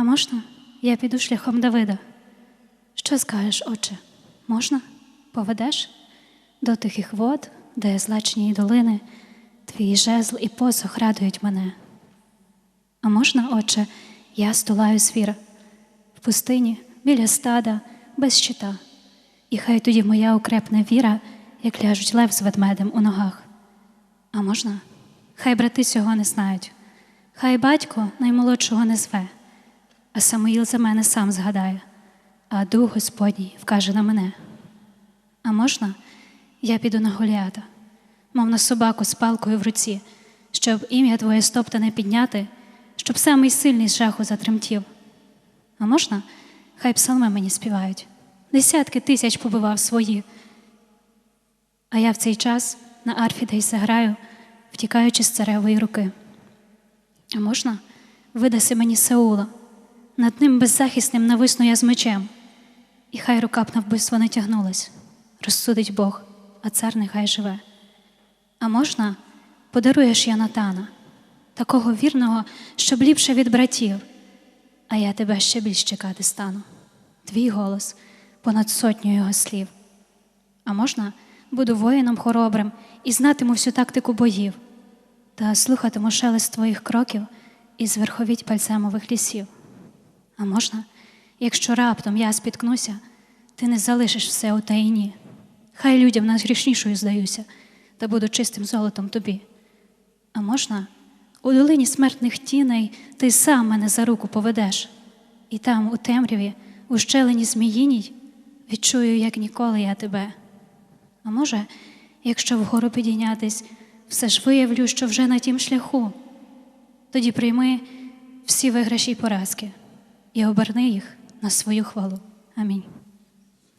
А можна? Я піду шляхом Давида. Що скажеш, отче? Можна? Поведеш? До тихих вод, де злачні долини, твій жезл і посох радують мене. А можна, отче, я стулаю звіра в пустині, біля стада, без щита, і хай тоді моя укрепне віра, як ляжуть лев з ведмедем у ногах. А можна? Хай брати цього не знають, хай батько наймолодшого не зве, Самуїл за мене сам згадає, а дух Господній вкаже на мене. А можна, я піду на Голіата, мов на собаку з палкою в руці, щоб ім'я твоє стоптане підняти, щоб самий сильний з жаху затремтів. А можна, хай псалми мені співають. Десятки тисяч побивав свої. А я в цей час на арфі десь заграю, втікаючи з царевої руки. А можна, видаси мені Саула, над ним беззахисним нависну я з мечем, і хай рука б на вбивство не тягнулась, розсудить Бог, а цар нехай живе. А можна, подаруєш Янатана, такого вірного, щоб ліпше від братів, а я тебе ще більш чекати стану. Твій голос понад сотню його слів. А можна, буду воїном хоробрим і знатиму всю тактику боїв, та слухатиму шелест твоїх кроків із верховіть пальцемових лісів. А можна, якщо раптом я спіткнуся, ти не залишиш все у таїні. Хай людям найгрішнішою здаюся, та буду чистим золотом тобі. А можна, у долині смертних тіней ти сам мене за руку поведеш, і там, у темряві, у щелині зміїній, відчую, як ніколи я тебе. А може, якщо вгору підійнятись, все ж виявлю, що вже на тім шляху, тоді прийми всі виграші й поразки і оберни їх на свою хвалу. Амінь.